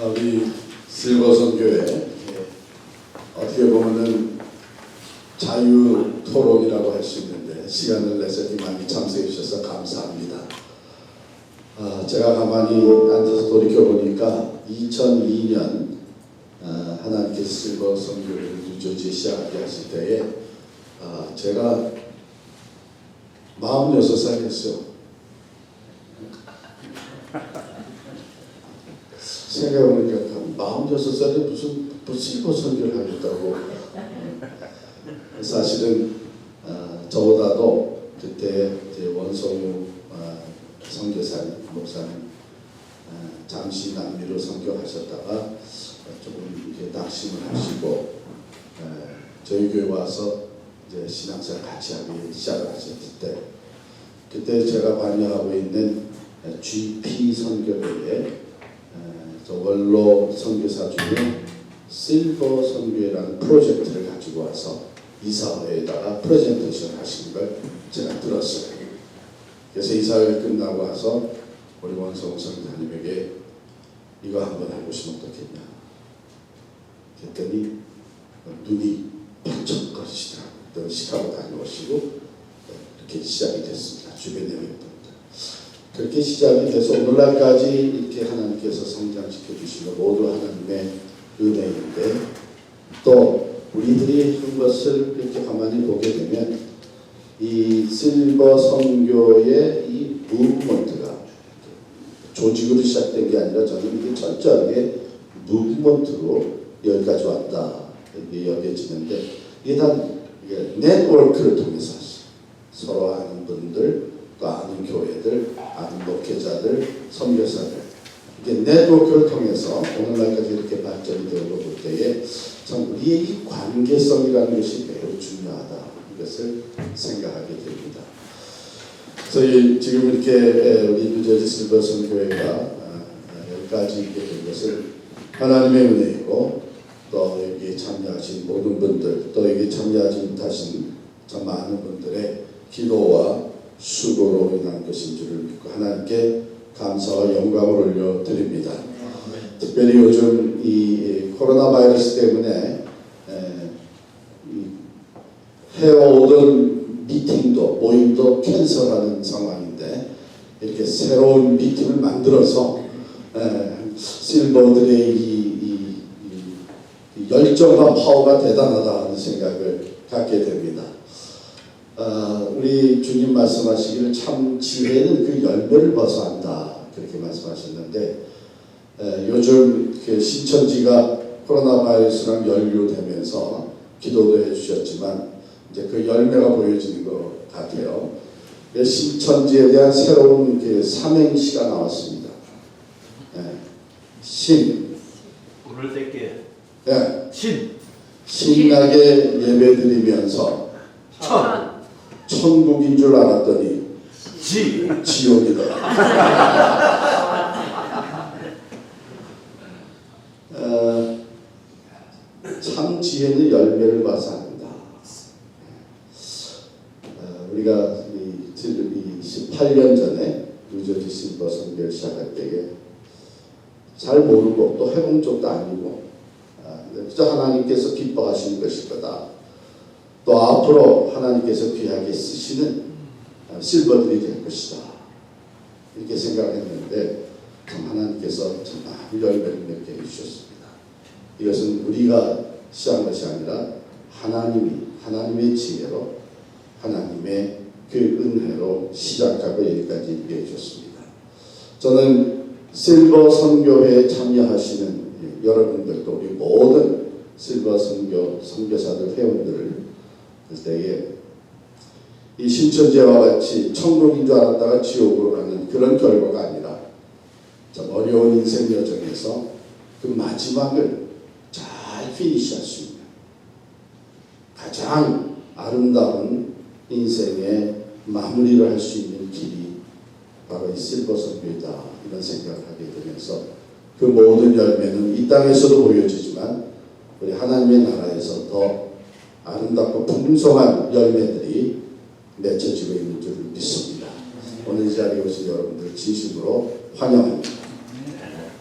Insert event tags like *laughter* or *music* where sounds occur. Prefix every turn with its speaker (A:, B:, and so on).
A: 아, 우리 실버선교회 어떻게 보면은 자유 토론이라고 할 수 있는데 시간을 내서 많이 참석해 주셔서 감사합니다. 아, 제가 가만히 앉아서 돌이켜 보니까 2002년 아, 하나님께서 실버 선교를 뉴저지 시작하게 하실 때에 아, 제가 46살이었어요. 생각해보니까 46살에 무슨 실버 선교를 하겠다고. 사실은 아, 저보다도 그때 이제 원성우 아, 선교사님 목사님 아, 잠시 남미로 선교하셨다가 조금 이렇게 낙심을 하시고 에, 저희 교회 와서 이제 신앙생활 같이 하기 시작을 하셨을 때 그때 제가 관여하고 있는 GP 선교회에 에, 저 원로 선교사 중에 실버 선교회라는 프로젝트를 가지고 와서 이사회에다가 프레젠테이션 하신 걸 제가 들었어요. 그래서 이사회 끝나고 와서 우리 원성 선교사님에게 이거 한번 해보시면 어떻겠냐. 그랬더니 눈이 번쩍거리시더라고요. 또 시카고 다녀오시고 네, 이렇게 시작이 됐습니다. 주변의 멤버들. 그렇게 시작이 돼서 오늘날까지 이렇게 하나님께서 성장시켜 주시는 모두 하나님의 은혜인데 또 우리들이 한 것을 이렇게 가만히 보게 되면 이 실버 선교의 이 무브먼트가 조직으로 시작된 게 아니라 저는 이게 철저하게 무브먼트로 여기까지 왔다 이렇게 여겨지는데 이게 네트워크를 통해서. 서로 아는 분들 또 아는 교회들 아는 목회자들 선교사들 이게 네트워크를 통해서 오늘날까지 이렇게 발전이 걸볼 때에 참 우리의 이 관계성이라는 것이 매우 중요하다 이것을 생각하게 됩니다. 저희 지금 이렇게 에, 우리 뉴저지 실버 선교회가 아, 여기까지 있게 된 것을 하나님의 은혜이고 또 여기에 참여하신 모든 분들 또 여기 참여하지 못하신 참 많은 분들의 기도와 수고로 인한 것인 줄을 믿고 하나님께 감사와 영광을 올려드립니다. 특별히 요즘 이 코로나 바이러스 때문에 해오던 미팅도 모임도 캔슬하는 상황인데 이렇게 새로운 미팅을 만들어서 에, 실버들의 이, 이, 이, 이 열정과 파워가 대단하다 하는 생각을 갖게 됩니다. 아, 우리 주님 말씀하시기를 참 지혜는 그 열매를 벗어 한다 그렇게 말씀하셨는데 에, 요즘 그 신천지가 코로나 바이러스랑 연루되면서 기도도 해주셨지만 이제 그 열매가 보여지는 것 같아요. 그 신천지에 대한 새로운 그 삼행시가 나왔습니다. 예. 신,
B: 오늘 새끼
A: 예.
B: 신,
A: 신나게 예배드리면서
B: 천,
A: 천국인 줄 알았더니
B: 지,
A: 지옥이더라. *laughs* 어, 참 지혜는 열매를 봐서 한다. 어, 우리가 이, 지- 이 18년 전에 뉴저지 실버 선교를 시작할 때에 잘 모르고 또 해본 적도 아니고 아, 그저 하나님께서 기뻐하시는 것일 거다. 또 앞으로 하나님께서 귀하게 쓰시는 아, 실버들이 될 것이다. 이렇게 생각했는데 참 하나님께서 참 많은 열매를 맺게 해주셨습니다. 이것은 우리가 시작한 것이 아니라 하나님이 하나님의 지혜로 하나님의 그 은혜로 시작하고 여기까지 이르게 해주셨습니다. 저는 실버 선교회에 참여하시는 여러분들도 우리 모든 실버 선교 선교사들 회원들을 그때에 이 신천지와 같이 천국인 줄 알았다가 지옥으로 가는 그런 결과가 아니라 참 어려운 인생 여정에서 그 마지막을 잘 피니시할 수 있는 가장 아름다운 인생의 마무리를 할 수 있는 길이 바로 이 실버 선교이다 이런 생각을 하게 되면서 그 모든 열매는 이 땅에서도 보여지지만 우리 하나님의 나라에서 더 아름답고 풍성한 열매들이 맺혀지고 있는 줄 믿습니다. 오늘 이 자리에 오신 여러분들 진심으로 환영합니다.